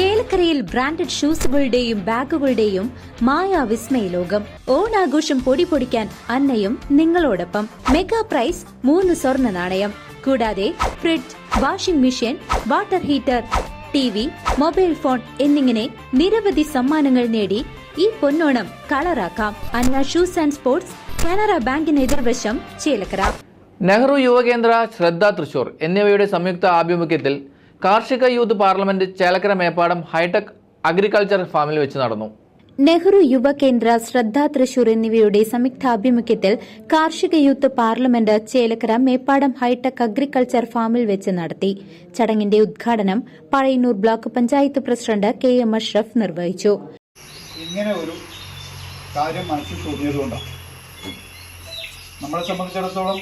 ചേലക്കരയിൽ ബ്രാൻഡഡ് ഷൂസുകളുടെയും ബാഗുകളുടെയും മായ വിസ്മയ ലോകം ഓണാഘോഷം പൊടി പൊടിക്കാൻ അന്നയും നിങ്ങളോടൊപ്പം. മെഗാ പ്രൈസ് മൂന്ന് സ്വർണ നാണയം. കൂടാതെ fridge washing machine water heater T V mobile phone എന്നിങ്ങനെ നിരവധി സമ്മാനങ്ങൾ നേടി ഈ പൊന്നോണം കളറാക്കാം. Anna shoes and sports Canara ബാങ്കിന് എതിർവശം ചേലക്കര. നെഹ്റു യുവകേന്ദ്ര ശ്രദ്ധ തൃശൂർ എന്നിവയുടെ സംയുക്ത ആഭിമുഖ്യത്തിൽ കാർഷിക youth parliament Chelakkara Meppadam hitech agriculture ഫാമിൽ വെച്ച് നടന്നു. നെഹ്റു യുവകേന്ദ്ര ശ്രദ്ധ തൃശൂർ എന്നിവയുടെ സംയുക്താഭിമുഖ്യത്തിൽ കാർഷിക youth parliament Chelakkara Meppadam hitech agriculture ഫാമിൽ വെച്ച് നടത്തി. ചടങ്ങിന്റെ ഉദ്ഘാടനം Pazhayannur block panchayat president K M Ashraf നിർവഹിച്ചു. ഇങ്ങനെ ഒരു കാര്യം മനസ്സിൽ തോന്നിയതുകൊണ്ടാണ് നമ്മളെ സംബന്ധിച്ചിടത്തോളം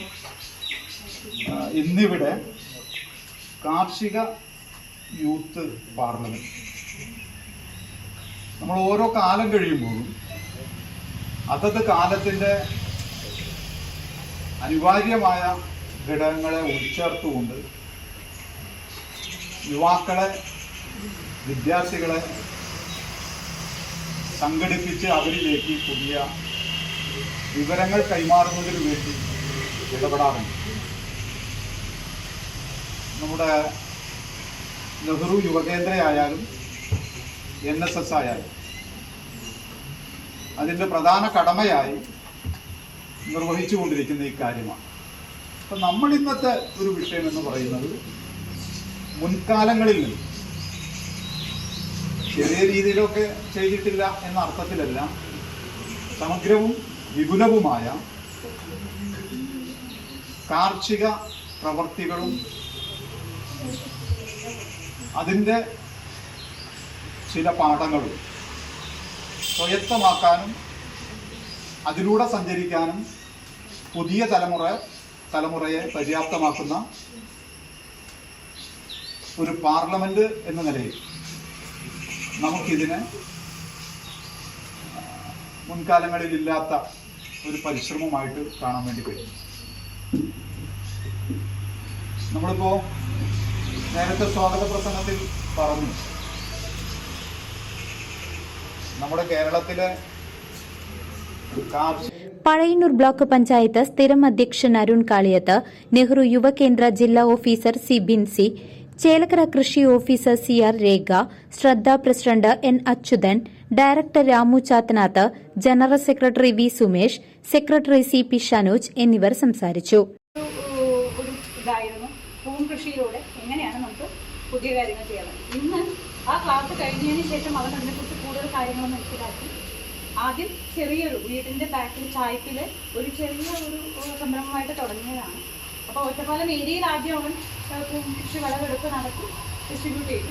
ഇന്നിവിടെ കാർഷിക യൂത്ത് പാർലമെന്റ്. നമ്മൾ ഓരോ കാലം കഴിയുമ്പോഴും അതത് കാലത്തിന്റെ അനിവാര്യമായ ഘടകങ്ങളെ ഉൾച്ചേർത്തുകൊണ്ട് യുവാക്കളെ വിദ്യാർത്ഥികളെ സംഘടിപ്പിച്ച് അവരിലേക്ക് പുതിയ വിവരങ്ങൾ കൈമാറുന്നതിന് വേണ്ടി ഇടപെടാറുണ്ട്. നമ്മുടെ നെഹ്റു യുവകേന്ദ്രയായാലും എൻ എസ് എസ് ആയാലും അതിന്റെ പ്രധാന കടമയായി നിർവഹിച്ചുകൊണ്ടിരിക്കുന്ന ഈ കാര്യമാണ്. അപ്പം നമ്മൾ ഇന്നത്തെ ഒരു വിഷയം എന്ന് പറയുന്നത് മുൻകാലങ്ങളിൽ നിന്ന് ചെറിയ രീതിയിലൊക്കെ ചെയ്തിട്ടില്ല എന്ന അർത്ഥത്തിലല്ല സമഗ്രവും വിപുലവുമായ കാർഷിക പ്രവർത്തികളും അതിന്റെ ചില പാഠങ്ങളും സ്വയത്തമാക്കാനും അതിലൂടെ സഞ്ചരിക്കാനും പുതിയ തലമുറ തലമുറയെ പര്യാപ്തമാക്കുന്ന ഒരു പാർലമെന്റ് എന്ന നിലയിൽ നമുക്കിതിന് മുൻകാലങ്ങളിലില്ലാത്ത ഒരു പരിശ്രമമായിട്ട് കാണാൻ വേണ്ടി കഴിയും. നമ്മളിപ്പോ നേരത്തെ സ്വാഗത പ്രസംഗത്തിൽ പറഞ്ഞു. നമ്മുടെ കേരളത്തിലെ പഴയന്നൂർ ബ്ലോക്ക് പഞ്ചായത്ത് സ്ഥിരം അധ്യക്ഷൻ അരുൺ കാളിയത്ത് നെഹ്റു യുവകേന്ദ്ര ജില്ലാ ഓഫീസർ സി ബിൻസി ചേലക്കര കൃഷി officer C R Rekha Shraddha president N Achuthan director Ramu Chathanath general secretary V Sumesh secretary C P Shanoj എന്നിവർ സംസാരിച്ചു. ഒരു ഇതായിരുന്നു. പുതിയ കാര്യങ്ങൾ ചെയ്യണം. ഇന്ന് ആ ക്ലാസ് കഴിഞ്ഞതിന് ശേഷം അവൻ അതിനെക്കുറിച്ച് കൂടുതൽ കാര്യങ്ങൾ മനസ്സിലാക്കി ആദ്യം ചെറിയൊരു വീടിന്റെ ബാക്കിൽ ചായപ്പിൽ ഒരു ചെറിയ ഒരു സംരംഭമായിട്ട് തുടങ്ങിയതാണ്. അപ്പോൾ ഒറ്റപ്പാലം ഏരിയയിൽ ആദ്യം അവൻ കൃഷി വിളവെടുപ്പ് നടത്തി ഡിസ്ട്രിബ്യൂട്ട് ചെയ്തു.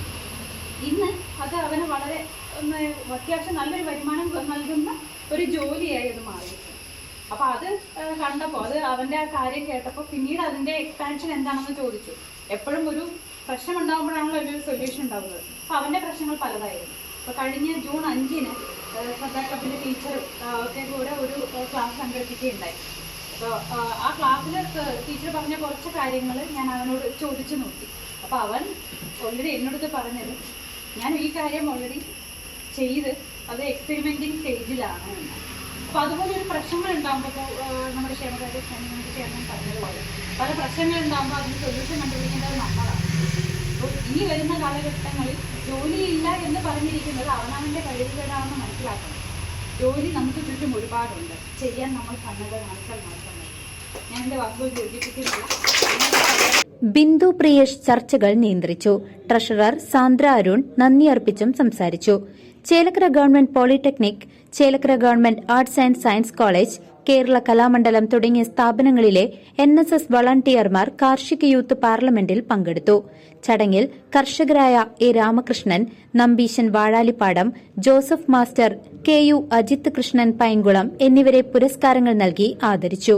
ഇന്ന് അത് അവന് വളരെ അത്യാവശ്യം നല്ലൊരു വരുമാനം നൽകുന്ന ഒരു ജോലിയായി അത് മാറിയിട്ടുണ്ട് അപ്പൊ അത് കണ്ടപ്പോൾ കണ്ടപ്പോ അത് അവന്റെ ആ കാര്യം കേട്ടപ്പോൾ പിന്നീട് അതിന്റെ എക്സ്പാൻഷൻ എന്താണെന്ന് ചോദിച്ചു. എപ്പോഴും ഒരു പ്രശ്നം ഉണ്ടാകുമ്പോഴാണല്ലോ ഒരു സൊല്യൂഷൻ ഉണ്ടാവുന്നത്. അപ്പൊ അവന്റെ പ്രശ്നങ്ങൾ പലതായിരുന്നു. അപ്പൊ കഴിഞ്ഞ ജൂൺ അഞ്ചിന് ശ്രദ്ധാ ക്ലബിന്റെ ടീച്ചർ ഒക്കെ കൂടെ ഒരു ക്ലാസ് സംഘടിപ്പിക്കുകയുണ്ടായി. അപ്പോൾ ആ ക്ലാസ്സിൽ ടീച്ചർ പറഞ്ഞ കുറച്ച് കാര്യങ്ങൾ ഞാൻ അവനോട് ചോദിച്ചു നോക്കി. അപ്പോൾ അവൻ ഓൾറെഡി എന്നോട് പറഞ്ഞത് ഞാൻ ഈ കാര്യം ഓൾറെഡി ചെയ്ത് അത് എക്സ്പെരിമെന്റിങ് സ്റ്റേജിലാണ് അപ്പോൾ അതുപോലെ ഒരു പ്രശ്നങ്ങൾ ഉണ്ടാകുമ്പോൾ നമ്മുടെ ക്ഷേമകാര്യ ക്ഷേമം പറഞ്ഞതുപോലെ പല പ്രശ്നങ്ങൾ ഉണ്ടാകുമ്പോൾ അതിന് സൊല്യൂഷൻ കണ്ടുപിടിക്കേണ്ടത് നമ്മളാണ്. അപ്പോൾ ഇനി വരുന്ന കാലഘട്ടങ്ങളിൽ ജോലിയില്ല എന്ന് പറഞ്ഞിരിക്കുന്നത് അവനവന്റെ കഴിവുകേടാണെന്ന് മനസ്സിലാക്കണം. ജോലി നമുക്ക് ചുറ്റും ഒരുപാടുണ്ട്. ചെയ്യാൻ നമ്മൾ കണ്ണുകൾ മതി ഞാൻ എന്റെ വാക്കുകൾ ബിന്ദു പ്രിയേഷ് ചർച്ചകൾ നിയന്ത്രിച്ചു. ട്രഷറർ സാന്ദ്ര അരുൺ നന്ദി അർപ്പിച്ചും സംസാരിച്ചു. Chelakkara government polytechnic Chelakkara government arts and science college Kerala Kalamandalam തുടങ്ങിയ സ്ഥാപനങ്ങളിലെ എൻ എസ് എസ് വളണ്ടിയർമാർ കാർഷിക യൂത്ത് പാർലമെന്റിൽ പങ്കെടുത്തു. ചടങ്ങിൽ കർഷകരായ A Ramakrishnan Nambeesan Vazhalippadam Joseph master K U Ajith Krishnan Painkulam എന്നിവരെ പുരസ്കാരങ്ങൾ നൽകി ആദരിച്ചു.